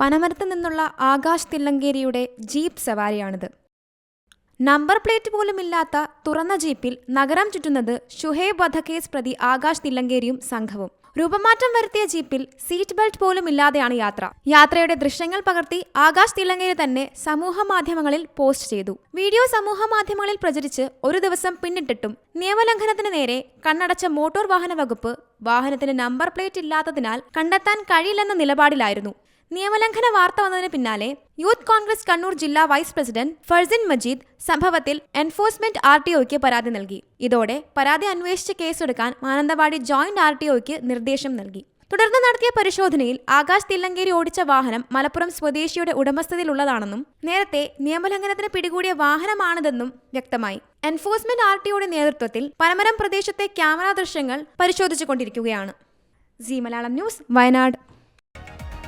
പനമരത്ത് നിന്നുള്ള ആകാശ് തില്ലങ്കേരിയുടെ ജീപ്പ് സവാരിയാണിത്. നമ്പർ പ്ലേറ്റ് പോലുമില്ലാത്ത തുറന്ന ജീപ്പിൽ നഗരം ചുറ്റുന്നത് ഷുഹേബ് വധക്കേസ് പ്രതി ആകാശ് തില്ലങ്കേരിയും സംഘവും. രൂപമാറ്റം വരുത്തിയ ജീപ്പിൽ സീറ്റ് ബെൽറ്റ് പോലും ഇല്ലാതെയാണ് യാത്ര. യാത്രയുടെ ദൃശ്യങ്ങൾ പകർത്തി ആകാശ് തില്ലങ്കേരി തന്നെ സമൂഹ മാധ്യമങ്ങളിൽ പോസ്റ്റ് ചെയ്തു. വീഡിയോ സമൂഹ മാധ്യമങ്ങളിൽ പ്രചരിച്ച് ഒരു ദിവസം പിന്നിട്ടിട്ടും നിയമലംഘനത്തിന് നേരെ കണ്ണടച്ച മോട്ടോർ വാഹന വകുപ്പ് വാഹനത്തിന് നമ്പർ പ്ലേറ്റ് ഇല്ലാത്തതിനാൽ കണ്ടെത്താൻ കഴിയില്ലെന്ന നിലപാടിലായിരുന്നു. നിയമലംഘന വാർത്ത വന്നതിന് പിന്നാലെ യൂത്ത് കോൺഗ്രസ് കണ്ണൂർ ജില്ലാ വൈസ് പ്രസിഡന്റ് ഫർസിൻ മജീദ് സംഭവത്തിൽ എൻഫോഴ്സ്മെന്റ് ആർ ടി ഒക്ക് പരാതി നൽകി. ഇതോടെ പരാതി അന്വേഷിച്ച് കേസെടുക്കാൻ മാനന്തവാടി ജോയിന്റ് ആർ ടി ഒക്ക് നിർദ്ദേശം നൽകി. തുടർന്ന് നടത്തിയ പരിശോധനയിൽ ആകാശ് തില്ലങ്കേരി ഓടിച്ച വാഹനം മലപ്പുറം സ്വദേശിയുടെ ഉടമസ്ഥതയിലുള്ളതാണെന്നും നേരത്തെ നിയമലംഘനത്തിന് പിടികൂടിയ വാഹനമാണിതെന്നും വ്യക്തമായി. എൻഫോഴ്സ്മെന്റ് ആർ ടിഒയുടെ നേതൃത്വത്തിൽ പനമരം പ്രദേശത്തെ ക്യാമറ ദൃശ്യങ്ങൾ പരിശോധിച്ചുകൊണ്ടിരിക്കുകയാണ്. C Malayalam news Wayanad.